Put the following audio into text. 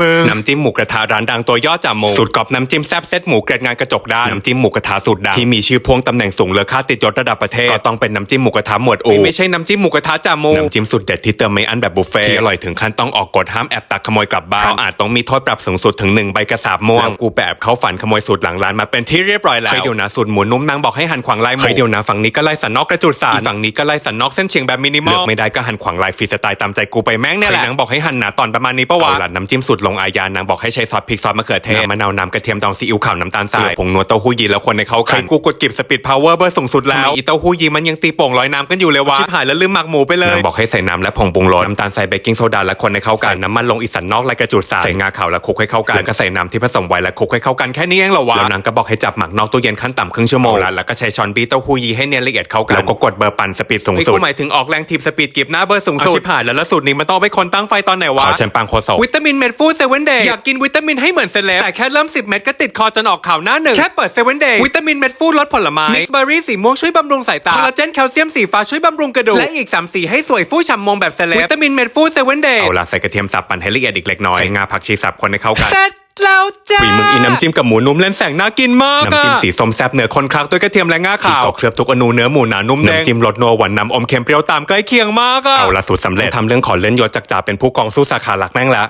มึงน้ำจิ้มหมูกระทะร้านดังตัวยอดจ่าโมสูตรกรอบน้ำจิ้มแซ่บเซ็ตหมูเกล็ดงานกระจกด้านน้ำจิ้มหมูกระทะสูตรดังที่มีชื่อพ่วงตำแหน่งสูงเลอค่าติดยศระดับประเทศก็ต้องเป็นน้ำจิ้มหมูกระทะหมวดอูไม่ใช่น้ำจิ้มหมูกระทะจ่าโมน้ำจิ้มสุดเด็ดที่เติมไม่อั้นแบบบุฟเฟ่ที่อร่อยถึงขั้นต้องออกกฎห้ามแอบตักขโมยกลับบ้านเพราะอาจต้องมีโทษปรับสูงสุดถึงหนึ่งใบกระสาบม่วงกูแปบเข้าฝันขโมยสูตรหลังร้านมาเป็นที่เรียบร้อยแล้วเคยเดี๋ยวนะสูตรหมูนุ่มนางบอกให้หั่นขวางลายหมูเคยเดี๋ยวนะฝั่งนี้ก็ไล่สันนอกกระจุดสารฝั่งนี้ก็ไล่สันนอกเส้นเฉียงแบบมินิมอลเลือกไม่ได้ก็หั่นขวางลายฟรีสไตล์ตามใจกูไปแม่งเนี่ยแหละนางบอกให้หั่นหนาตอนประมาณนี้ปะวะน้ำจิ้มสูตรลงอาญานางบอกให้ใช้ซอสพริกซอสมะเขือเทศน้ำมะนาวน้ำกระเทียมดองซีอิ๊วขาวน้ำตาลทรายผงนัวเต้าหู้ยีแล้วคนในเขากันกูกดกิบสปีดพาวเวอร์เบอร์สูงสุดแล้วอีเต้าหู้ยีมันยังตีโป่งลอยน้ำกันอยู่เลยวะชิบหายแล้วลืมหมักหมูไปเลยนางบอกให้ใส่น้ำและผงปรุงรสน้ำตาลใส่เบกกิ้งโซดาและคนในเข้ากันใส่น้ำมันลงอีสันนอกและกระจุดสารใส่งาขาวและคลุกให้เข้ากันแล้วก็ใส่น้ำที่ผสมไว้และคลุกให้เข้ากันแค่นี้เองเหรอวะแล้วนางก็บอกให้จับหมักนอกตู้เย็นขั้นต่ำครึ่งชั่วโมงแล้วก็ใช้ช้อนบีเต้าหู้ยีให้เนียนละเอียดเข้ากันแล้วก็กดเบอร์ปั่นสปีดสูงสุดหมายถึงออกแรงทีบสปีดกิบหน้าเบอร์สูงสุดชิบหายแล้วแล้วสูตรนี้มันต้องไปคนตั้งไฟตอนไหนวะขอเชิญปังโคโซวิตามินเม็ดฟูเซเว่นเดย์อยากกินวิตามินให้เหมือนเซเลบแต่แค่เริ่ม 10 เม็ดก็ติดคอจนออกข่าวหน้าหนึ่งแค่เปิดเซเว่นเดย์วิตามินเม็ดฟูรสผลไม้มิกซ์เบอร์รี่สีม่วงช่วยบำรุงสายตาคอลลาเจนแคลเซียมสีฟ้าช่วยบำรุงกระดูกและอีก3สีให้สวยฟูฉ่ำมงแบบเซเลบวิตามินเม็ดฟูเซเว่นเดย์เอาล่ะใส่กระเทียมสับปั่นให้ละเอียดอีกเล็กน้อยใส่งาผักชีสับคนให้เข้ากันเสร็จแล้วจ้าฝีมืออีน้ำจิ้มกับหมูนุ่มเล่นแสงน่ากินมากน้ำจิ้มสีส้มแซ่บเนื้อคนคลักด้วยกระเทียมและงาขาวก็เคลือบทุกอนูเนื้อหมูหนานุ่มแดงน้ำจิ้มรสนัวหวานนำอมเค็มเปรี้ยวตามใกล้เคียงมากอะเอาละสูตรสำเร็จทำเรื่องขอเล่นยศจากจ่าเป็นผู้กองสู้สาขาหลักแม่งละ